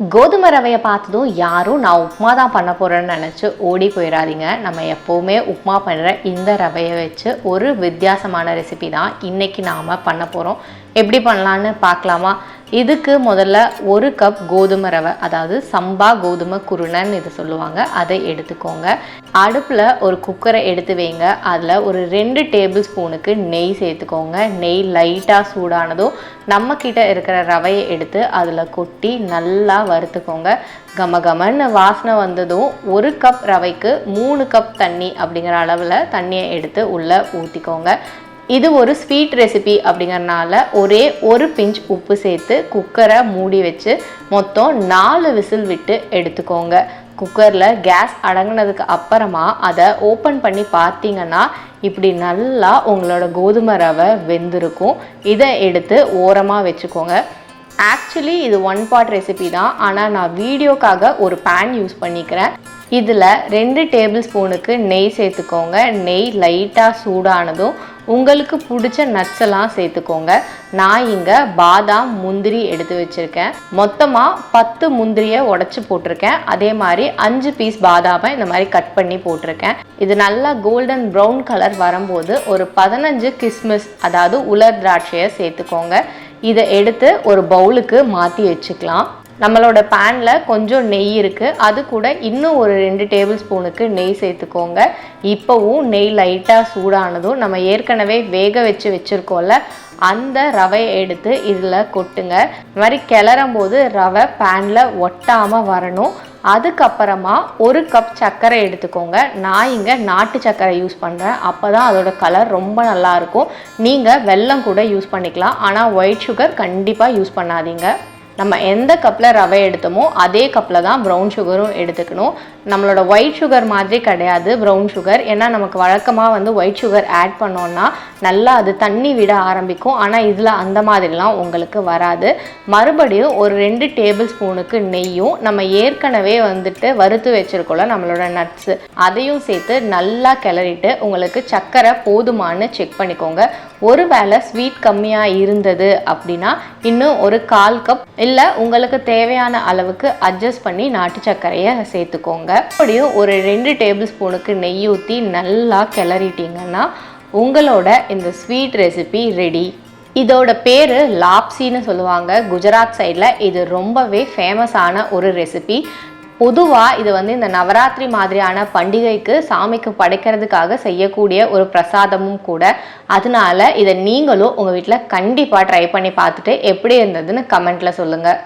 கோதுமை ரவையை பார்த்ததும் யாரும் நான் உப்புமா தான் பண்ண போகிறேன்னு நினச்சி ஓடி போயிடாதீங்க நம்ம எப்போவுமே உப்புமா பண்ணுற இந்த ரவையை வச்சு ஒரு வித்தியாசமான ரெசிபி தான் இன்றைக்கி நாம் பண்ண போகிறோம் எப்படி பண்ணலான்னு பார்க்கலாமா? இதுக்கு முதல்ல ஒரு கப் கோதுமை ரவை அதாவது சம்பா கோதுமை குருணன்னு இது சொல்லுவாங்க அதை எடுத்துக்கோங்க. அடுப்பில் ஒரு குக்கரை எடுத்து வைங்க. அதில் ஒரு ரெண்டு டேபிள் ஸ்பூனுக்கு நெய் சேர்த்துக்கோங்க. நெய் லைட்டாக சூடானதும் நம்மக்கிட்ட இருக்கிற ரவையை எடுத்து அதில் கொட்டி நல்லா வறுத்துக்கோங்க. கம கமன்னு வாசனை வந்ததும் ஒரு கப் ரவைக்கு மூணு கப் தண்ணி அப்படிங்கிற அளவில் தண்ணியை எடுத்து உள்ளே ஊற்றிக்கோங்க இது ஒரு ஸ்வீட் ரெசிபி அப்படிங்கறனால ஒரே ஒரு பிஞ்ச் உப்பு சேர்த்து குக்கரை மூடி வச்சு மொத்தம் நாலு விசில் விட்டு எடுத்துக்கோங்க. குக்கரில் கேஸ் அடங்கினதுக்கு அப்புறமா அதை ஓப்பன் பண்ணி பார்த்தீங்கன்னா இப்படி நல்லா உங்களோட கோதுமை ரவை வெந்திருக்கும். இதை எடுத்து ஓரமாக வச்சுக்கோங்க. ஆக்சுவலி இது ஒன் பார்ட் ரெசிபி தான். ஆனால் நான் வீடியோக்காக ஒரு பேன் யூஸ் பண்ணிக்கிறேன். இதில் ரெண்டு டேபிள் ஸ்பூனுக்கு நெய் சேர்த்துக்கோங்க. நெய் லைட்டாக சூடானதும் உங்களுக்கு பிடிச்ச நட்ஸ் எல்லாம் சேர்த்துக்கோங்க. நான் இங்கே பாதாம் முந்திரி எடுத்து வச்சுருக்கேன். மொத்தமாக பத்து முந்திரியை உடச்சி போட்டிருக்கேன். அதே மாதிரி அஞ்சு பீஸ் பாதாமை இந்த மாதிரி கட் பண்ணி போட்டிருக்கேன். இது நல்லா கோல்டன் ப்ரௌன் கலர் வரும்போது ஒரு பதினஞ்சு கிஸ்மிஸ் அதாவது உலர் திராட்சையை சேர்த்துக்கோங்க. இதை எடுத்து ஒரு பவுலுக்கு மாற்றி வச்சுக்கலாம். நம்மளோட பேனில் கொஞ்சம் நெய் இருக்குது அது கூட இன்னும் ஒரு ரெண்டு டேபிள் ஸ்பூனுக்கு நெய் சேர்த்துக்கோங்க. இப்போவும் நெய் லைட்டாக சூடானதும் நம்ம ஏற்கனவே வேக வச்சு வச்சுருக்கோம்ல அந்த ரவையை எடுத்து இதில் கொட்டுங்க. இந்த மாதிரி கிளறும் போது ரவை பேனில் ஒட்டாமல் வரணும். அதுக்கப்புறமா ஒரு கப் சர்க்கரை எடுத்துக்கோங்க. நான் இங்கே நாட்டு சர்க்கரை யூஸ் பண்ணுறேன் அப்போ தான் அதோட கலர் ரொம்ப நல்லாயிருக்கும் நீங்கள் வெல்லம் கூட யூஸ் பண்ணிக்கலாம். ஆனால் ஒயிட் சுகர் கண்டிப்பாக யூஸ் பண்ணாதீங்க. நம்ம எந்த கப்பில் ரவை எடுத்தோமோ அதே கப்பில் தான் ப்ரௌன் சுகரும் எடுத்துக்கணும். நம்மளோட ஒயிட் சுகர் மாதிரி கிடையாது ப்ரௌன் சுகர் ஏன்னா நமக்கு வழக்கமாக வந்து ஒயிட் சுகர் ஆட் பண்ணோன்னா நல்லா அது தண்ணி விட ஆரம்பிக்கும். ஆனால் இதில் அந்த மாதிரிலாம் உங்களுக்கு வராது. மறுபடியும் ஒரு ரெண்டு டேபிள் ஸ்பூனுக்கு நெய்யும் நம்ம ஏற்கனவே வந்துட்டு வறுத்து வச்சுருக்கோம்ல நம்மளோட நட்ஸு அதையும் சேர்த்து நல்லா கிளறிட்டு உங்களுக்கு சர்க்கரை போதுமானு செக் பண்ணிக்கோங்க. ஒருவேளை ஸ்வீட் கம்மியாக இருந்தது அப்படின்னா இன்னும் ஒரு கால் கப் இல்லை உங்களுக்கு தேவையான அளவுக்கு அட்ஜஸ்ட் பண்ணி நாட்டு சர்க்கரையை சேர்த்துக்கோங்க. அப்படியும் ஒரு ரெண்டு டேபிள் ஸ்பூனுக்கு நெய் ஊற்றி நல்லா கிளறிட்டீங்கன்னா உங்களோட இந்த ஸ்வீட் ரெசிபி ரெடி இதோட பேர் லாப்சின்னு சொல்லுவாங்க. குஜராத் சைடில் இது ரொம்பவே ஃபேமஸான ஒரு ரெசிபி பொதுவாக இது வந்து இந்த நவராத்திரி மாதிரியான பண்டிகைக்கு சாமிக்கு படைக்கிறதுக்காக செய்யக்கூடிய ஒரு பிரசாதமும் கூட. அதனால இதை நீங்களும் உங்கள் வீட்டில் கண்டிப்பாக ட்ரை பண்ணி பார்த்துட்டு எப்படி இருந்ததுன்னு கமெண்ட்டில் சொல்லுங்கள்